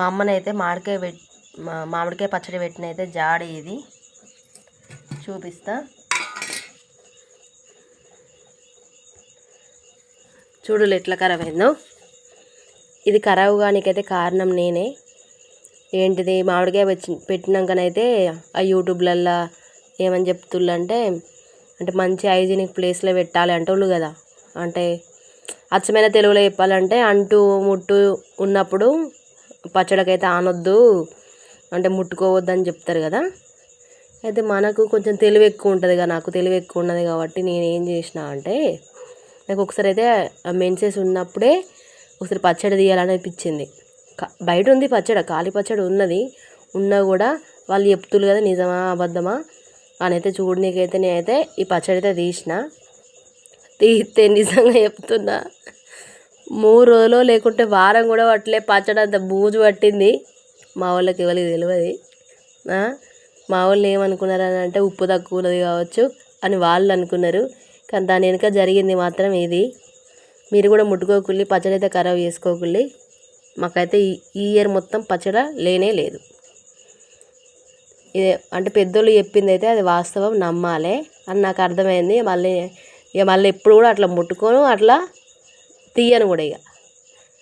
మా అమ్మనైతే మామిడికాయ పెట్ మా- మామిడికాయ పచ్చడి పెట్టిన అయితే జాడి ఇది. చూపిస్తా. చూడులు ఎట్లా ఖరాబ్ అయిందో. ఇది ఖరాబ్ కానికైతే కారణం నేనే. ఏంటిది? మామిడికాయ వచ్చి పెట్టినాకనైతే ఆ యూట్యూబ్లల్లో ఏమని చెప్తుళ్ళు అంటే మంచి హైజీనిక్ ప్లేస్లో పెట్టాలి అంటోళ్ళు కదా. అంటే అచ్చమైన తెలుగులో చెప్పాలంటే అంటూ ముట్టు ఉన్నప్పుడు పచ్చడికైతే ఆనొద్దు. అంటే ముట్టుకోవద్దని చెప్తారు కదా. అయితే మనకు కొంచెం తెలివి ఎక్కువ ఉంటుంది కదా నాకు తెలివి ఎక్కువ ఉన్నది కాబట్టి నేను ఏం చేసిన అంటే నాకు ఒకసారి అయితే మెన్సెస్ ఉన్నప్పుడే ఒకసారి పచ్చడి తీయాలని అనిపించింది. బయట ఉంది పచ్చడి కాలి పచ్చడి ఉన్నది. ఉన్నా కూడా వాళ్ళు చెప్తులు కదా నిజమా అబద్ధమా అని అయితే చూడనీకైతే నేనైతే ఈ పచ్చడి అయితే తీసిన. తీస్తే నిజంగా చెప్తున్నా. మూడు రోజులు లేకుంటే వారం కూడా పట్టలే. పచ్చడి అంత బూజు పట్టింది. మా వాళ్ళకి ఎవరికి తెలియదు మా వాళ్ళు ఏమనుకున్నారు అని అంటే ఉప్పు తక్కువ ఉన్నది కావచ్చు అని వాళ్ళు అనుకున్నారు. కానీ దాని వెనుక జరిగింది మాత్రం ఇది. మీరు కూడా ముట్టుకోకుల్లి పచ్చడి అయితే ఖరాబ్ చేసుకోకుల్లి. మాకైతే ఈ ఇయర్ మొత్తం పచ్చడ లేనే లేదు. ఇదే అంటే పెద్దోళ్ళు చెప్పింది అయితే అది వాస్తవం నమ్మాలే అని నాకు అర్థమైంది. మళ్ళీ ఇక మళ్ళీ ఎప్పుడు కూడా అట్లా ముట్టుకోను అట్లా తీయను కూడా ఇక.